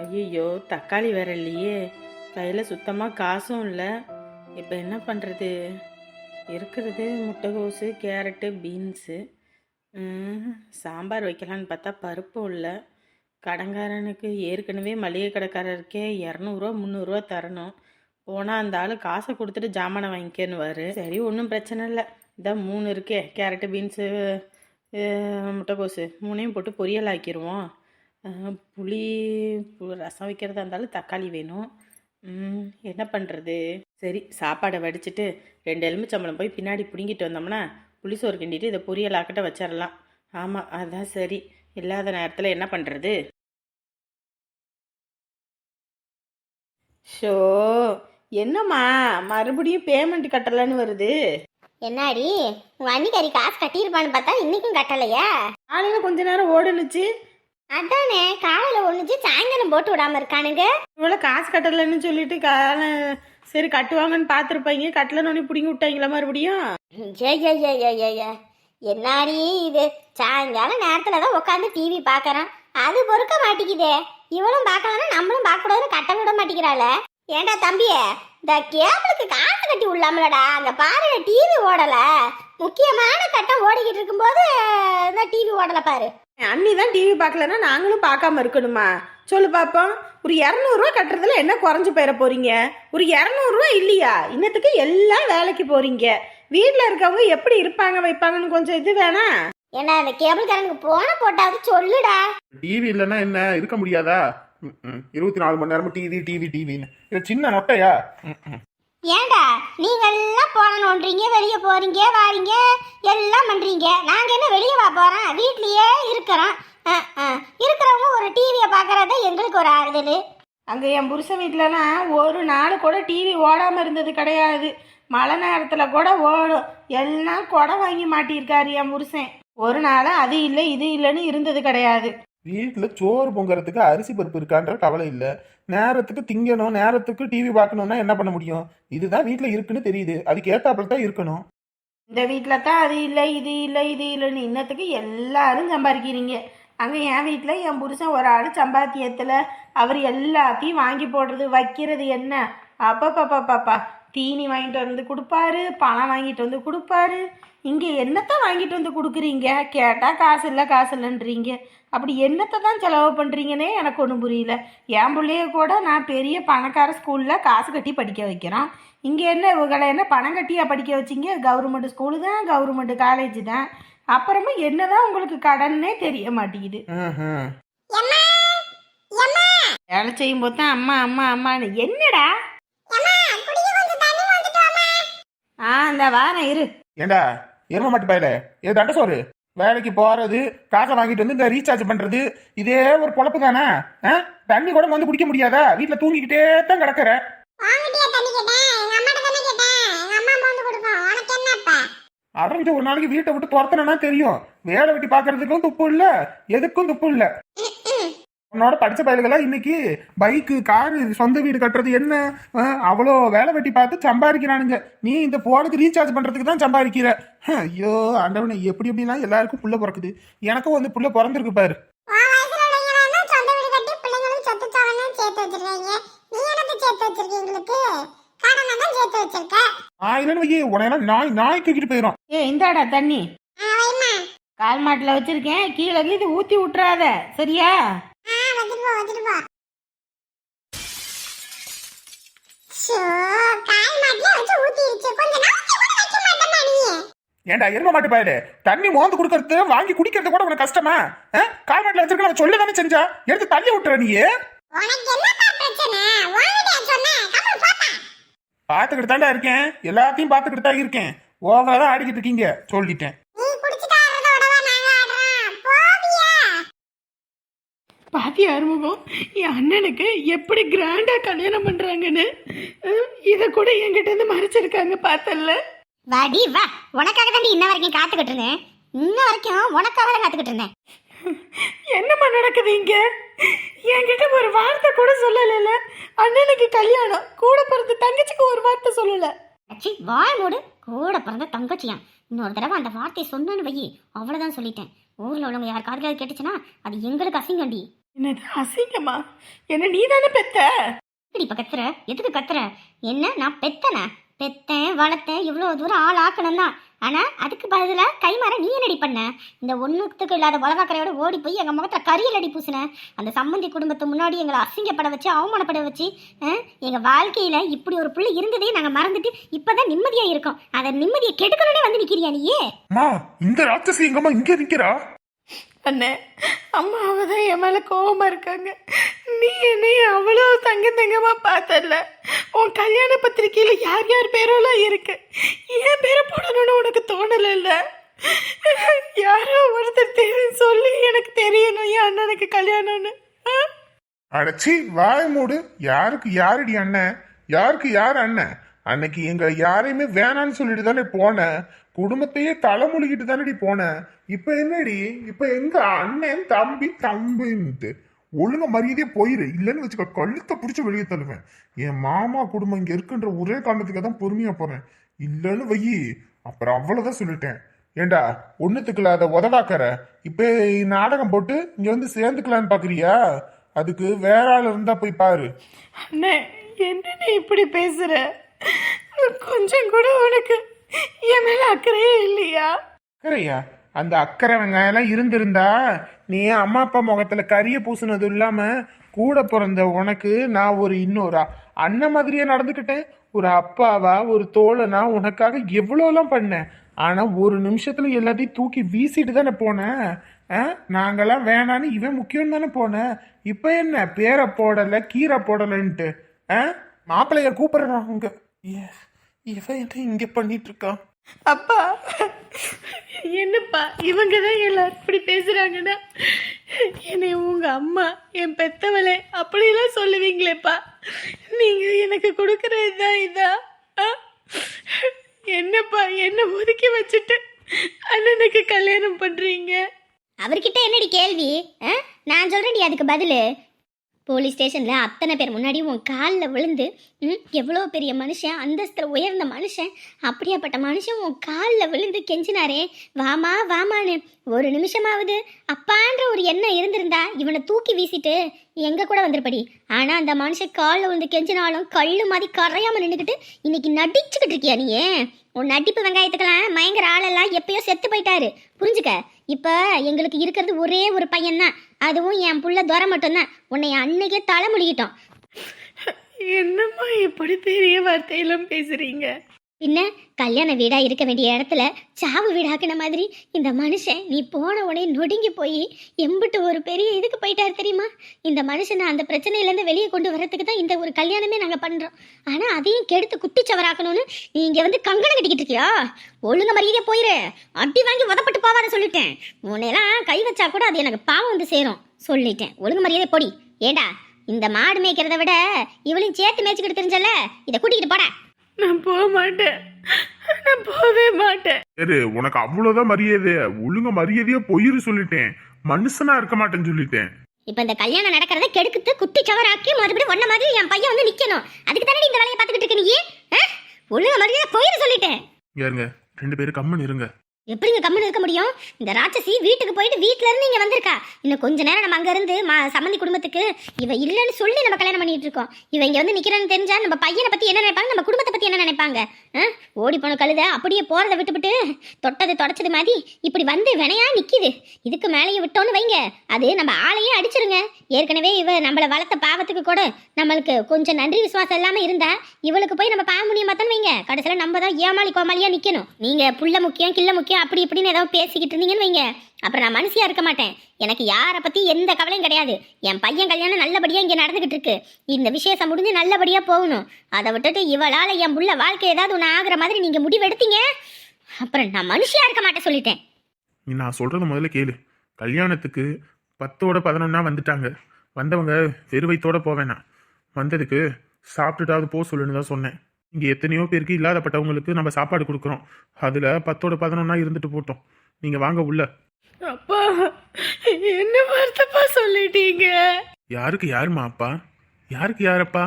ஐயோ தக்காளி வேற இல்லையே. கையில் சுத்தமாக காசும் இல்லை. இப்போ என்ன பண்ணுறது இருக்கிறது முட்டைகோஸு கேரட்டு பீன்ஸு. சாம்பார் வைக்கலான்னு பார்த்தா பருப்பும் இல்லை கடங்காரனுக்கு ஏற்கனவே மளிகை கடைக்காரருக்கே இரநூறுவா முந்நூறுரூவா தரணும். போனால் அந்த ஆள் காசை கொடுத்துட்டு ஜாமானை வாங்கிக்கன்னுவார் சரி ஒன்றும் பிரச்சனை இல்லை. இதான் மூணு இருக்கே. கேரட்டு பீன்ஸு முட்டைக்கோஸு மூணையும் போட்டு பொரியல் ஆக்கிடுவோம் புளி ரசம் வைக்கிறதா இருந்தாலும் தக்காளி வேணும். ம், என்ன பண்ணுறது சரி சாப்பாடை வடிச்சிட்டு ரெண்டு எலுமிச்சம்பழம் போய் பின்னாடி பிடுங்கிட்டு வந்தோம்னா புளிசோறு கிண்டிட்டு இதை பொரியல் ஆக்கட்ட வச்சிடலாம் ஆமாம் அதான் சரி. இல்லாத நேரத்தில் என்ன பண்ணுறது ஷோ என்னம்மா? மறுபடியும் பேமெண்ட் கட்டலைன்னு வருது. என்னாடி? அன்னிக்காரி காசு கட்டியிருப்பான்னு பார்த்தா இன்னைக்கும் கட்டலையா? காலையில் கொஞ்ச நேரம் ஓடுனுச்சு. அதானே காலையில ஒண்ணுச்சு சாயங்காலம் போட்டு விடாம இருக்கானுங்க. இவ்வளோ காசு கட்டலைன்னு சொல்லிட்டு கால சரி கட்டுவாங்கன்னு பார்த்துருப்பாங்க. கட்டலன்னு பிடிங்கி விட்டாங்களா மறுபடியும்? ஏ ஏ ஏ ஏ ஏ ஏ. என்னாடி இது? சாயங்காலம் நேரத்துல தான் உட்காந்து டிவி பார்க்கறான். அது பொறுக்க மாட்டேங்குதே இவளும் பார்க்கலாம்னா நம்மளும் பார்க்க கூடாதுன்னு கட்ட விட மாட்டேங்கிறாள ஏண்டா தம்பியே இந்த கேபிளுக்கு காசு கட்டி விடலாம்லடா. அங்க பாருங்க டிவி ஓடல. முக்கியமான கட்டம் ஓடிக்கிட்டு இருக்கும்போது இந்த டிவி ஓடல பாரு. அண்ணி தான் டிவி பார்க்கலன்னா நாங்களும் பார்க்காம இருக்கணுமா? சொல்லு பாப்போம். ஒரு இரநூறுவா கட்டுறதுல என்ன குறைஞ்சு போயிட போறீங்க? ஒரு இரநூறுவா இல்லையா? இன்னத்துக்கு எல்லாம் வேலைக்கு போறீங்க. வீட்டில் இருக்கவங்க எப்படி இருப்பாங்க வைப்பாங்கன்னு கொஞ்சம் இது வேணா? ஏண்டா இந்த கேபிள் காரனுக்கு போன போட்டாவது சொல்லுடா. டிவி இல்லைன்னா என்ன? இருக்க முடியாதா. இருபத்தி நாலு மணி நேரமும் டிவி டிவி டிவின்னு இது சின்ன நொட்டையா. ஏண்டா? நீங்க எல்லாம் போனோன்றீங்க வெளியே போறீங்க வாரீங்க எல்லாம் பண்றீங்க. நாங்க என்ன வெளியே வா போறோம்? வீட்லயே இருக்கிறோம். இருக்கிறவங்க ஒரு டிவியை பார்க்கறது எங்களுக்கு ஒரு ஆறுதல். அங்கே என் புருஷன் வீட்டிலலாம் ஒரு நாள் கூட டிவி ஓடாமல் இருந்தது கிடையாது. மழை நேரத்தில் கூட ஓடும். எல்லாம் குடம் வாங்கி மாட்டியிருக்காரு என் புருஷன். ஒரு நாள் அது இல்லை இது இல்லைன்னு இருந்தது கிடையாது. வீட்டில் சோறு பொங்கறதுக்கு அரிசி பருப்பு இருக்கான்ற கவலை இல்லை. நேரத்துக்கு திங்கணும் நேரத்துக்கு டிவி பார்க்கணும்னா என்ன பண்ண முடியும்? இதுதான் வீட்டில் இருக்குன்னு தெரியுது. அதுக்கு ஏத்தாப்புல தான் இருக்கணும். இந்த வீட்டில் தான் அது இல்லை இது இல்லை இது இல்லைன்னு இன்னத்துக்கு எல்லாரும் சம்பாதிக்கிறீங்க. அங்கே என் வீட்டில் என் புருஷன் ஒரு ஆள் சம்பாத்தியத்தில் அவர் எல்லாத்தையும் வாங்கி போடுறது வைக்கிறது என்ன? அப்பப்பப்பப்பப்பா. தீனி வாங்கிட்டு வந்து கொடுப்பாரு பணம் வாங்கிட்டு வந்து கொடுப்பாரு. இங்கே என்னத்தை வாங்கிட்டு வந்து கொடுக்குறீங்க? கேட்டால் காசு இல்லை காசு இல்லைன்றீங்க. அப்படி என்னத்தை தான் செலவு பண்ணுறீங்கன்னே எனக்கு ஒன்றும் புரியல. என் பிள்ளைய கூட நான் பெரிய பணக்கார ஸ்கூலில் காசு கட்டி படிக்க வைக்கிறோம் இங்கே என்ன இவங்களை என்ன பணம் கட்டியா படிக்க வச்சிங்க? கவர்மெண்ட் ஸ்கூலு தான் கவர்மெண்ட் காலேஜ் தான். அப்புறமா என்னதான் உங்களுக்கு கடன்னே தெரிய மாட்டேங்குது. வேலை செய்யும் போது தான் அம்மா அம்மா அம்மான்னு என்னடா? ஆ இந்த வாரம் இரு. ஏண்டா? எரும மாட்டு பயல. ஏ தண்ட சோறு. வேலைக்கு போறது காசை வாங்கிட்டு வந்து இந்த ரீசார்ஜ் பண்றது இதே ஒரு பொழப்பு தானே? தண்ணி கூட வந்து குடிக்க முடியாதா? வீட்டுல தூங்கிக்கிட்டே தான் கிடக்குற. ஆரம்பிச்சு ஒரு நாளைக்கு வீட்டை விட்டு துரத்தனா தெரியும். வேலை வெட்டி பாக்குறதுக்கும் துப்பு இல்ல எதுக்கும் துப்பு இல்ல. உன்னோட படிச்ச பயல்களா இன்னைக்கு பைக்கு காரு சொந்த வீடு கட்டுறது என்ன? அவ்வளோ வேலை வெட்டி பார்த்து சம்பாதிக்கிறானுங்க. நீ இந்த போனுக்கு ரீசார்ஜ் பண்றதுக்கு தான் சம்பாதிக்கிற. ஐயோ ஆண்டவனை எப்படி எப்படிலாம் எல்லாருக்கும் புள்ள பிறக்குது. எனக்கும் வந்து புள்ள பிறந்திருக்கு பாரு. நாய் நாய் தூக்கிட்டு போயிடும் ஏ இந்தாடா தண்ணி. ஆ, வைம்மா. கால் மாட்டில் வச்சிருக்கேன். கீழே இது ஊற்றி விட்றாத சரியா? மாட்டேமா நீ. ஏன்டா எரும மாட்டு பாயலே. தண்ணி மோந்து கொடுக்கறது வாங்கி குடிக்கிறது கூட உனக்கு கஷ்டமா? கால் மாட்டில் வச்சிருக்க நான் சொல்ல தானே செஞ்சா? எடுத்து தள்ளி விட்டுற நீ. பார்த்துக்கிட்டு தான்டா இருக்கேன். எல்லாத்தையும் பார்த்துக்கிட்டு தான் இருக்கேன். ஓவரா தான் ஆடிக்கிட்டு இருக்கீங்க. சொல்லிட்டேன். பாத்தி அறிமுகம் என் அண்ணனுக்கு எப்படி கிராண்டாக கல்யாணம் பண்ணுறாங்கன்னு இதை கூட என்கிட்ட இருந்து மறைச்சிருக்காங்க பார்த்தல்ல? வாடி வா. உனக்காக தான் இன்ன வரைக்கும் காத்துக்கிட்டு இருந்தேன். இன்ன வரைக்கும் உனக்காக தான் காத்துக்கிட்டு இருந்தேன். என்னம்மா நடக்குது இங்க? என்கிட்ட ஒரு வார்த்தை கூட சொல்லலைல அண்ணனுக்கு கல்யாணம் கூட பிறந்த தங்கச்சிக்கு ஒரு வார்த்தை சொல்லல. அச்சி வாய் மூடு. கூட பிறந்த தங்கச்சியான் இன்னொரு தடவை அந்த வார்த்தையை சொன்னேன்னு வை அவ்வளவுதான் சொல்லிட்டேன். ஊர்ல உள்ளவங்க யார் காதுல கேட்டுச்சுன்னா அது எங்களுக்கு அசிங்கண்டி என்னது அசிங்கமா? என்ன நீ தானே பெத்த? எப்படி இப்ப கத்துற? எதுக்கு கத்துற? என்ன நான் பெத்தன? பெத்தேன் வளர்த்தேன் இவ்வளோ தூரம் ஆள் ஆக்கணும் தான் ஆனா அதுக்கு பதிலா கைமாற நீ என்னடி பண்ண? இந்த ஒண்ணுத்துக்கு இல்லாத உலகாக்கரையோட ஓடி போய் எங்க முகத்துல கரியல் அடி பூசின. அந்த சம்மந்தி குடும்பத்து முன்னாடி எங்களை அசிங்கப்பட வச்சு அவமானப்பட வச்சு அஹ், எங்க வாழ்க்கையில இப்படி ஒரு புள்ள இருந்ததே நாங்க மறந்துட்டு இப்பதான் நிம்மதியா இருக்கோம். அதை நிம்மதியை கெடுக்கணும்னே வந்து நிக்கிறியா நீயே? அம்மா இந்த ராட்சசி எங்கம்மா இங்க நிக்கிறா? அண்ணே அம்மாவை தான் என் மேலே கோபமாக இருக்காங்க. நீ என்னைய அவ்வளோ தங்க தங்கமாக பார்த்தல உன் கல்யாண பத்திரிக்கையில் யார் யார் பேரெல்லாம் இருக்கு? என் பேரை போடணும்னு உனக்கு தோணலைல்ல? யாரோ ஒருத்தர் தெரியும் சொல்லி எனக்கு தெரியணும் என் அண்ணனுக்கு கல்யாணம்னு. ஆ? வாய மூடு. யாருக்கு யாருடி அண்ணன்? யாருக்கு யார் அண்ணன்? அன்னைக்கு எங்களை யாரையுமே வேணான்னு சொல்லிட்டு தானே போனேன் குடும்பத்தையே தலைமொழிக்கிட்டு தானடி போனேன் இப்ப என்னடி? இப்ப எங்க அண்ணன் தம்பி தம்பின்ட்டு ஒழுங்க மரியாதையே போயிரு. இல்லைன்னு வச்சுக்க கழுத்தை பிடிச்சி வெளியே தள்ளுவேன். என் மாமா குடும்பம் இங்க இருக்குன்ற ஒரே காரணத்துக்காக தான் பொறுமையா போறேன். இல்லைன்னு வையி அப்புறம் அவ்வளவுதான் சொல்லிட்டேன். ஏண்டா ஒண்ணுத்துக்கு அதை உதவாக்கற? இப்ப நாடகம் போட்டு இங்க வந்து சேர்ந்துக்கலான்னு பாக்குறியா? அதுக்கு வேற ஆள் இருந்தா போய் பாரு. அண்ணே என்ன இப்படி பேசுற? கொஞ்சம் கூட உனக்கு என் மேல அக்கறையே இல்லையா? அக்கறையா? அந்த அக்கறை வெங்காயம் எல்லாம் இருந்திருந்தா நீ அம்மா அப்பா முகத்துல கறியை பூசினது இல்லாம கூட பிறந்த உனக்கு நான் ஒரு இன்னொரு அண்ணன் மாதிரியே நடந்துக்கிட்டேன். ஒரு அப்பாவா ஒரு தோழனா உனக்காக எவ்வளோலாம் பண்ணேன். ஆனால் ஒரு நிமிஷத்துல எல்லாத்தையும் தூக்கி வீசிட்டு தானே போனேன். ஆ? வேணான்னு இவன் முக்கியம் தானே போனேன். இப்போ என்ன? பேரை போடலை கீரை போடலைன்ட்டு. ஆ? மாப்பிள்ளைய கூப்பிடுறாங்க. ஏ, இவன் என்ன இங்க பண்ணிட்டு இருக்கான் அப்பா என்னப்பா இவங்க தான் எல்லாரும் இப்படி பேசுறாங்கன்னா என்னை உங்க அம்மா என் பெத்தவளே அப்படிலாம் சொல்லுவீங்களேப்பா. நீங்க எனக்கு கொடுக்கறது தான் இதா? என்னப்பா என்ன ஒதுக்கி வச்சுட்டு அண்ணனுக்கு கல்யாணம் பண்றீங்க? அவர்கிட்ட என்னடி கேள்வி? ஆ? நான் சொல்றேன்டி அதுக்கு பதில். போலீஸ் ஸ்டேஷனில் அத்தனை பேர் முன்னாடி உன் காலில் விழுந்து ம் எவ்வளோ பெரிய மனுஷன் அந்தஸ்தில் உயர்ந்த மனுஷன் அப்படியாப்பட்ட மனுஷன் உன் காலில் விழுந்து கெஞ்சினாரே. வாமா வாமான்னு ஒரு நிமிஷமாவது அப்பான்ற ஒரு எண்ணம் இருந்திருந்தா இவனை தூக்கி வீசிட்டு எங்க கூட வந்திருப்படி. ஆனால் அந்த மனுஷன் காலில் வந்து கெஞ்சினாலும் கல்லு மாதிரி கரையாமல் நின்றுக்கிட்டு இன்னைக்கு நடிச்சுக்கிட்டு இருக்கியா நீ? உன் நடிப்பு வெங்காயத்துக்கெல்லாம் மயங்கர ஆளெல்லாம் எப்பயோ செத்து போயிட்டாரு. புரிஞ்சுக்க? இப்போ எங்களுக்கு இருக்கிறது ஒரே ஒரு பையன் தான் அதுவும் என் புள்ள துரை மட்டும்தான். உன்னை அன்னைக்கே தலை முடிக்கிட்டோம் என்னம்மா இப்படி பெரிய வார்த்தையெல்லாம் பேசுறீங்க? பின்ன கல்யாண வீடா இருக்க வேண்டிய இடத்துல சாவு வீடாக்குன மாதிரி இந்த மனுஷன் நீ போன உடனே நொடுங்கி போய் எம்பிட்டு ஒரு பெரிய இதுக்கு போயிட்டாரு தெரியுமா? இந்த மனுஷனை அந்த பிரச்சனையிலேருந்து வெளியே கொண்டு வரதுக்கு தான் இந்த ஒரு கல்யாணமே நாங்கள் பண்ணுறோம் ஆனால் அதையும் கெடுத்து குட்டிச்சவராக்கணும்னு நீ இங்கே வந்து கங்கணம் கட்டிக்கிட்டு இருக்கியா? ஒழுங்க மரியாதையா போயிரு. அடி வாங்கி உதப்பட்டு போவாத சொல்லிட்டேன். உன்னையெல்லாம் கை வச்சா கூட அது எனக்கு பாவம் வந்து சேரும். சொல்லிட்டேன். ஒழுங்கு மரியாதை பொடி. ஏண்டா இந்த மாடு மேய்க்கிறத விட இவளையும் சேர்த்து மேய்ச்சிக்கிட்டு தெரிஞ்சல இதை கூட்டிகிட்டு போட. நான் போக மாட்டேன். நான் போகவே மாட்டேன். சரி உனக்கு அவ்வளவுதான் மரியாதை. ஒழுங்க மரியாதையா பொயிரு சொல்லிட்டேன். மனுஷனா இருக்க மாட்டேன்னு சொல்லிட்டேன். இப்ப இந்த கல்யாணம் நடக்கிறத கெடுக்குத்து குட்டி சவராக்கி மறுபடியும் ஒன்ன மாதிரி என் பையன் வந்து நிக்கணும். அதுக்கு தானே இந்த வேலையை பார்த்துக்கிட்டு இருக்க நீ? ஒழுங்கா மரியாதை போயிரு சொல்லிட்டேன். இருங்க. ரெண்டு பேரும் கம்மன் இருங்க. எப்படிங்க கம்முன்னு இருக்க முடியும்? இந்த ராட்சசி வீட்டுக்கு போயிட்டு வீட்ல இருந்து இங்க வந்திருக்கா. இன்னும் கொஞ்ச நேரம் நம்ம அங்க இருந்து மா- சம்மந்தி குடும்பத்துக்கு இவ இல்லைன்னு சொல்லி நம்ம கல்யாணம் பண்ணிட்டு இருக்கோம். இவ இங்க வந்து நிக்கிறேன்னு தெரிஞ்சா நம்ம பையனை பத்தி என்ன நினைப்பாங்க? நம்ம குடும்பத்தை பத்தி என்ன நினைப்பாங்க? ஓடி போன கழுத அப்படியே போறதை விட்டுவிட்டு தொட்டது தொடச்சது மாதிரி இப்படி வந்து வினையா நிக்குது. இதுக்கு மேலேயே விட்டோன்னு வைங்க. அது நம்ம ஆளையே அடிச்சிருங்க. ஏற்கனவே இவ நம்மள வளர்த்த பாவத்துக்கு கூட நம்மளுக்கு கொஞ்சம் நன்றி விசுவாசம் இல்லாம இருந்தா இவளுக்கு போய் நம்ம பாவ முடியுமா தான் வைங்க. கடைசியில நம்ம தான் ஏமாளி கோமாளியா நிக்கணும். நீங்க புள்ள முக்கியம் கிள்ள முக்கியம் அப்படி இப்படின்னு ஏதாவது பேசிக்கிட்டு இருந்தீங்கன்னு வைங்க. அப்புறம் நான் மனசியா இருக்க மாட்டேன். எனக்கு யாரை பத்தி எந்த கவலையும் கிடையாது. என் பையன் கல்யாணம் நல்லபடியா இங்க நடந்துகிட்டு இருக்கு. இந்த விசேஷம் முடிஞ்சு நல்லபடியா போகணும். அதை விட்டுட்டு இவளால என் புள்ள வாழ்க்கை ஏதாவது ஒன்று ஆகுற மாதிரி நீங்க முடிவெடுத்தீங்க. அப்புறம் நான் மனுஷியா இருக்க மாட்டேன் சொல்லிட்டேன். நீ நான் சொல்றத முதல்ல கேளு. கல்யாணத்துக்கு பத்தோட பதினொன்னா வந்துட்டாங்க. வந்தவங்க வெறுவைத்தோட போவேணாம். வந்ததுக்கு சாப்பிட்டுட்டாவது போக சொல்லுன்னு தான் சொன்னேன். இங்கே எத்தனையோ பேருக்கு இல்லாதப்பட்டவங்களுக்கு நம்ம சாப்பாடு கொடுக்குறோம். அதில் பத்தோட பதினொன்னா இருந்துட்டு போட்டோம். நீங்கள் வாங்க உள்ள. அப்பா என்ன வார்த்தைப்பா சொல்லிட்டீங்க? யாருக்கு யாருமா அப்பா? யாருக்கு யாரப்பா?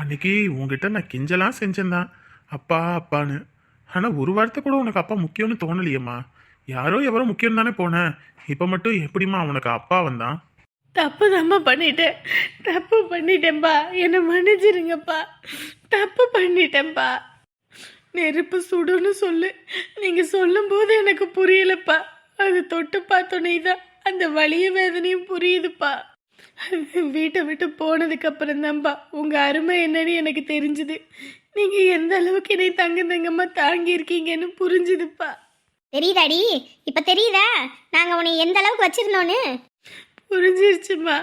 அன்னைக்கு உங்ககிட்ட நான் கெஞ்சலாம் செஞ்சேன்தான் அப்பா அப்பான்னு. ஆனால் ஒரு வார்த்தை கூட உனக்கு அப்பா முக்கியம்னு தோணலையேம்மா. யாரோ எவரோ முக்கியம் தானே போனேன் இப்போ மட்டும் எப்படிம்மா உனக்கு அப்பா வந்தான்? தப்பு தாம்மா பண்ணிட்டேன். தப்பு பண்ணிட்டேன்ப்பா என்னை மன்னிச்சிருங்கப்பா. தப்பு பண்ணிட்டேன்ப்பா நெருப்பு சுடுன்னு சொல்லு. நீங்கள் சொல்லும்போது எனக்கு புரியலப்பா. அது தொட்டு பார்த்தோன்னே தான் அந்த வலிய வேதனையும் புரியுதுப்பா. வீட்டை விட்டு போனதுக்கு அப்புறம் தான்ப்பா உங்கள் அருமை என்னன்னு எனக்கு தெரிஞ்சுது. நீங்கள் எந்த அளவுக்கு என்னை தங்க தங்கமாக தாங்கியிருக்கீங்கன்னு புரிஞ்சுதுப்பா. தெரியுதாடி? இப்போ தெரியுதா? நாங்கள் உன்னை எந்த அளவுக்கு வச்சிருந்தோன்னு? புரிஞ்சிருச்சுமா?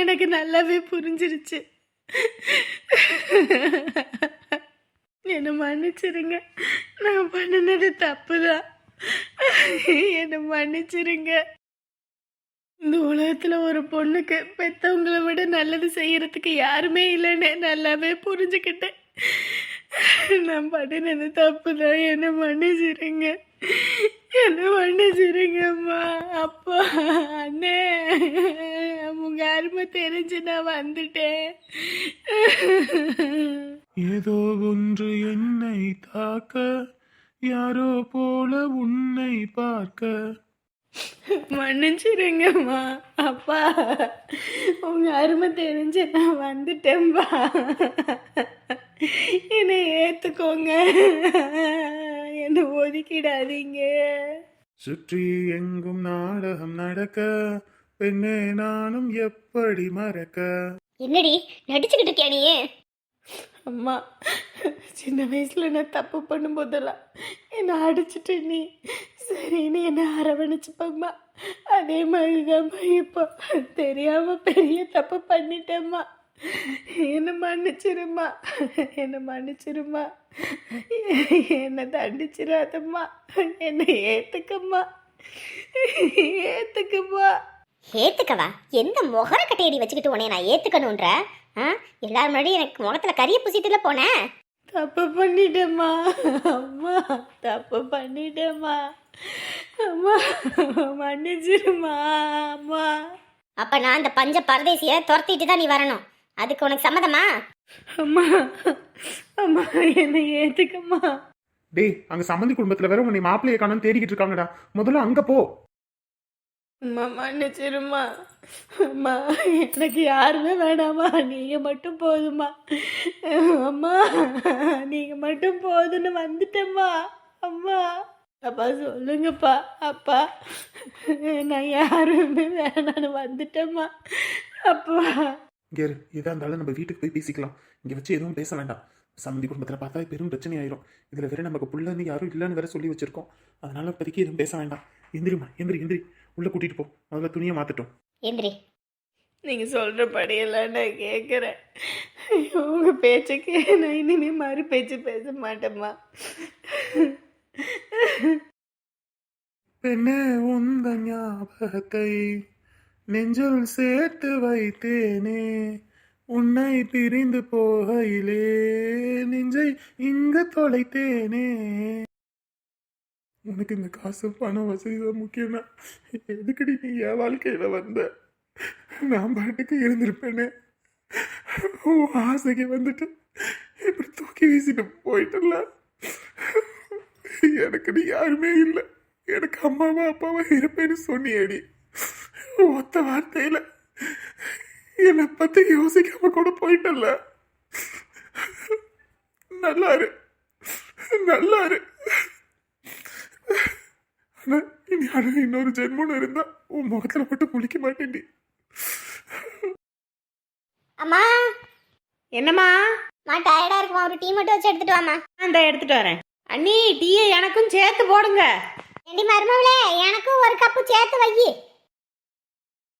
எனக்கு நல்லாவே புரிஞ்சிருச்சு. என்னை மன்னிச்சிருங்க. நான் பண்ணினது தப்பு தான் என்னை மன்னிச்சிருங்க. இந்த உலகத்தில் ஒரு பொண்ணுக்கு பெற்றவங்களை விட நல்லது செய்யறதுக்கு யாருமே இல்லைன்னு நல்லாவே புரிஞ்சுக்கிட்டேன். நான் பண்ணினது தப்பு தான் என்னை மன்னிச்சிருங்க. என்னை மன்னிச்சிருங்கம்மா. அப்பா அண்ணே உங்க அருமை தெரிஞ்சு நான் வந்துட்டேன். ஏதோ ஒன்று என்னை தாக்க யாரோ போல உன்னை பார்க்க. மன்னிச்சிருங்கம்மா. அப்பா உங்க அருமை தெரிஞ்சு நான் வந்துட்டேன்பா என்னை ஏத்துக்கோங்க. என்னை ஒதுக்கிடாதீங்க. சுற்றி எங்கும் நாடகம் நடக்க பெண்ணே நானும் எப்படி மறக்க? என்னடி நடிச்சுக்கிட்டு இருக்கியா நீ? அம்மா சின்ன வயசுல நான் தப்பு பண்ணும்போதெல்லாம் என்னை அடிச்சிட்டு நீ. சரி நீ என்னை அரவணைச்சுப்பம்மா அதே மாதிரிதாம்மா இப்போ தெரியாம பெரிய தப்பு பண்ணிட்டேம்மா என்னை மன்னிச்சிருமா என்னை மன்னிச்சிருமா என்னை தண்டிச்சிடாதம்மா என்னை ஏத்துக்கம்மா. ஏத்துக்கம்மா. ஏத்துக்கவா? எந்த முகர கட்டையடி வச்சுக்கிட்டு உன்னை நான் ஏத்துக்கணுன்ற? ஆ? எல்லாரும் முன்னாடி எனக்கு முகத்துல கரிய பூசிட்டுல போனேன் தப்பு பண்ணிட்டேம்மா. அம்மா தப்பு பண்ணிட்டேம்மா. அம்மா மன்னிச்சிருமா அம்மா. அப்ப நான் அந்த பஞ்ச பரதேசிய துரத்திட்டு தான் நீ வரணும். அதுக்கு உனக்கு சம்மதமா? அம்மா அம்மா என்னை ஏத்துக்கம்மா. டேய் அங்க சம்மந்தி குடும்பத்துல வேற உன்னை மாப்பிள்ளைய காணும் தேடிக்கிட்டு இருக்காங்கடா. முதல்ல அங்க போ. அம்மா மன்னிச்சிருமா அம்மா எனக்கு யாருமே வேணாமா நீங்க மட்டும் போதுமா அம்மா நீங்க மட்டும் போதுன்னு வந்துட்டேம்மா. அம்மா அப்பா சொல்லுங்கப்பா. அப்பா நான் யாருமே வேணான்னு வந்துட்டேம்மா. அப்பா. இங்க இரு. எதா இருந்தாலும் நம்ம வீட்டுக்கு போய் பேசிக்கலாம். இங்க வச்சு எதுவும் பேச வேண்டாம். சம்மந்தி குடும்பத்துல பார்த்தா பெரும் பிரச்சனை ஆயிரும் இதுல வேற நமக்கு புள்ளன்னு யாரும் இல்லைன்னு வேற சொல்லி வச்சிருக்கோம். அதனால இப்போதைக்கு எதுவும் பேச வேண்டாம். எந்திரிமா எந்திரி எந்திரி. உள்ள கூட்டிட்டு போ. முதல்ல துணியை மாத்தட்டும். எந்திரி. நீங்கள் சொல்கிறபடியெல்லாம் நான் கேட்குறேன் உங்கள் பேச்சுக்கு நான் இனிமே மறு பேச்சு பேச மாட்டேம்மா. பெண்ணே உந்த ஞாபகத்தை நெஞ்சுள் சேர்த்து வைத்தேனே உன்னை பிரிந்து போகையிலே நெஞ்சை இங்கு தொலைத்தேனே. உனக்கு இந்த காசு பணம் வசதி தான் முக்கியம்னா எதுக்கடி நீ என் வாழ்க்கையில் வந்த? நான் பாட்டுக்கு இருந்திருப்பேனே. உன் ஆசைக்கு வந்துட்டு இப்படி தூக்கி வீசிட்டு போயிட்டல எனக்கு நீ யாருமே இல்லை. எனக்கு அம்மாவா அப்பாவா இருப்பேன்னு சொன்னியடி. ஒத்த வார்த்தையில என்னை பத்தி யோசிக்காம கூட போயிட்டல நல்லா இரு நல்லா இரு ஆனா இனி அது இன்னொரு ஜென்மம்னு இருந்தா உன் முகத்துல மட்டும் முழிக்க மாட்டேன்டி. அம்மா. என்னம்மா? மா டயர்டா இருக்குமா? ஒரு டீ மட்டும் வச்சு எடுத்துட்டு வாமா அந்த எடுத்துட்டு வரேன். அண்ணி டீயை எனக்கும் சேர்த்து போடுங்க. ஏண்டி மருமவளே எனக்கும் ஒரு கப்பு சேர்த்து வை